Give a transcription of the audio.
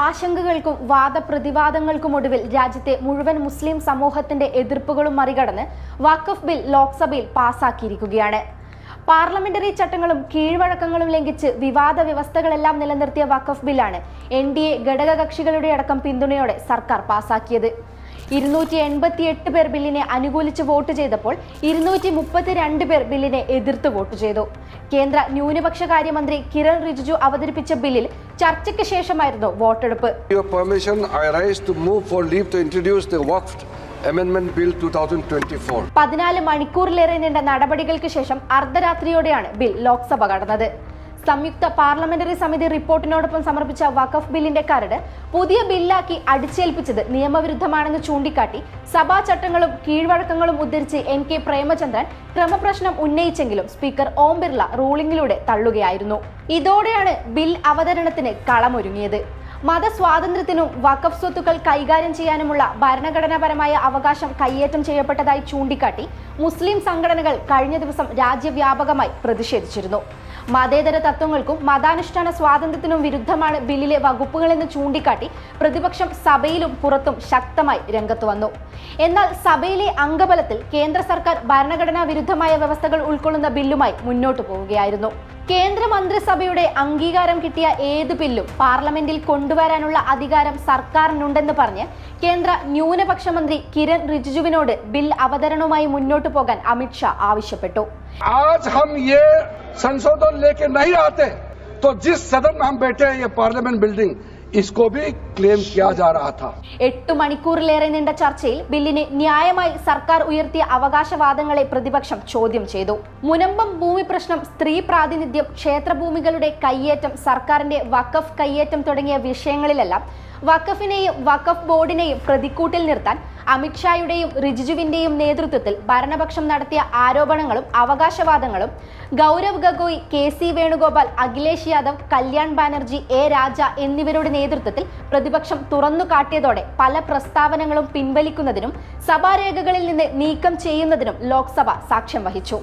ആശങ്കകൾക്കും വാദപ്രതിവാദങ്ങൾക്കും ഒടുവിൽ രാജ്യത്തെ മുഴുവൻ മുസ്ലിം സമൂഹത്തിന്റെ എതിർപ്പുകളും മറികടന്ന് വഖഫ് ബിൽ ലോക്സഭയിൽ പാസാക്കിയിരിക്കുകയാണ്. പാർലമെന്ററി ചട്ടങ്ങളും കീഴ്വഴക്കങ്ങളും ലംഘിച്ച് വിവാദ വ്യവസ്ഥകളെല്ലാം നിലനിർത്തിയ വഖഫ് ബില്ലാണ് എൻ ഡി എ ഘടകകക്ഷികളുടെ അടക്കം പിന്തുണയോടെ സർക്കാർ പാസാക്കിയത്. ഇരുന്നൂറ്റി എൺപത്തി എട്ട് പേർ ബില്ലിനെ അനുകൂലിച്ച് വോട്ട് ചെയ്തപ്പോൾ ഇരുന്നൂറ്റി മുപ്പത്തിരണ്ട് പേർ ബില്ലിനെ എതിർത്ത് വോട്ട് ചെയ്തു. കേന്ദ്ര ന്യൂനപക്ഷ കാര്യമന്ത്രി കിരൺ റിജിജു അവതരിപ്പിച്ച ബില്ലിൽ ചർച്ചയ്ക്ക് ശേഷമായിരുന്നു വോട്ടെടുപ്പ് your permission, I rise to move for leave to introduce the Waqf Amendment Bill 2024. പതിനാല് മണിക്കൂറിലേറെ നീണ്ട നടപടികൾക്ക് ശേഷം അർദ്ധരാത്രിയോടെയാണ് ബിൽ ലോക്സഭ കടന്നത് സംയുക്ത പാർലമെന്ററി സമിതി റിപ്പോർട്ടിനോടൊപ്പം സമർപ്പിച്ച വഖഫ് ബില്ലിന്റെ കരട് പുതിയ ബില്ലാക്കി അടിച്ചേൽപ്പിച്ചത് നിയമവിരുദ്ധമാണെന്ന് ചൂണ്ടിക്കാട്ടി സഭാ ചട്ടങ്ങളും കീഴ്വഴക്കങ്ങളും ഉദ്ധരിച്ച് എൻ കെ പ്രേമചന്ദ്രൻ ക്രമപ്രശ്നം ഉന്നയിച്ചെങ്കിലും സ്പീക്കർ ഓം ബിർള റൂളിംഗിലൂടെ തള്ളുകയായിരുന്നു. ഇതോടെയാണ് ബിൽ അവതരണത്തിന് കളമൊരുങ്ങിയത്. മതസ്വാതന്ത്ര്യത്തിനും വഖഫ് സ്വത്തുക്കൾ കൈകാര്യം ചെയ്യാനുമുള്ള ഭരണഘടനാപരമായ അവകാശം കയ്യേറ്റം ചെയ്യപ്പെട്ടതായി ചൂണ്ടിക്കാട്ടി മുസ്ലിം സംഘടനകൾ കഴിഞ്ഞ ദിവസം രാജ്യവ്യാപകമായി പ്രതിഷേധിച്ചിരുന്നു. മതേതര തത്വങ്ങൾക്കും മതാനുഷ്ഠാന സ്വാതന്ത്ര്യത്തിനും വിരുദ്ധമാണ് ബില്ലിലെ വകുപ്പുകളെന്ന് ചൂണ്ടിക്കാട്ടി പ്രതിപക്ഷം സഭയിലും പുറത്തും ശക്തമായി രംഗത്ത് വന്നു. എന്നാൽ സഭയിലെ അംഗബലത്തിൽ കേന്ദ്ര സർക്കാർ ഭരണഘടനാ വിരുദ്ധമായ വ്യവസ്ഥകൾ ഉൾക്കൊള്ളുന്ന ബില്ലുമായി മുന്നോട്ടു പോവുകയായിരുന്നു. കേന്ദ്ര മന്ത്രിസഭയുടെ അംഗീകാരം കിട്ടിയ ഏത് ബില്ലും പാർലമെന്റിൽ കൊണ്ടുവരാനുള്ള അധികാരം സർക്കാരിനുണ്ടെന്ന് പറഞ്ഞ് കേന്ദ്ര ന്യൂനപക്ഷ മന്ത്രി കിരൺ റിജിജുവിനോട് ബിൽ അവതരണവുമായി മുന്നോട്ടു പോകാൻ അമിത്ഷാ ആവശ്യപ്പെട്ടു आज हम ये संशोधन लेके नहीं आते तो जिस सदन में हम बैठे हैं ये पार्लियामेंट बिल्डिंग इसको भी क्लेम किया जा रहा था എട്ട് മണിക്കൂറിലേറെ നീണ്ട ചർച്ചയിൽ ബില്ലിന് ന്യായമായി സർക്കാർ ഉയർത്തിയ അവകാശവാദങ്ങളെ പ്രതിപക്ഷം ചോദ്യം ചെയ്തു മുനമ്പം ഭൂമി പ്രശ്നം സ്ത്രീ പ്രാതിനിധ്യം ക്ഷേത്രഭൂമികളുടെ കയ്യേറ്റം സർക്കാരിന്റെ വഖഫ് കയ്യേറ്റം തുടങ്ങിയ വിഷയങ്ങളിലെല്ലാം വഖഫിനെയും വഖഫ് ബോർഡിനെയും പ്രതിക്കൂട്ടിൽ നിർത്താൻ അമിത്ഷായുടെയും റിജിജുവിന്റെയും നേതൃത്വത്തിൽ ഭരണപക്ഷം നടത്തിയ ആരോപണങ്ങളും അവകാശവാദങ്ങളും Gaurav Gogoi K C Venugopal Akhilesh Yadav Kalyan Banerjee A Raja എന്നിവരുടെ നേതൃത്വത്തിൽ പ്രതിപക്ഷം തുറന്നുകാട്ടിയതോടെ പല പ്രസ്താവനകളും പിൻവലിക്കുന്നതിനും സഭാരേഖകളിൽ നിന്ന് നീക്കം ചെയ്യുന്നതിനും ലോക്സഭ സാക്ഷ്യം വഹിച്ചു.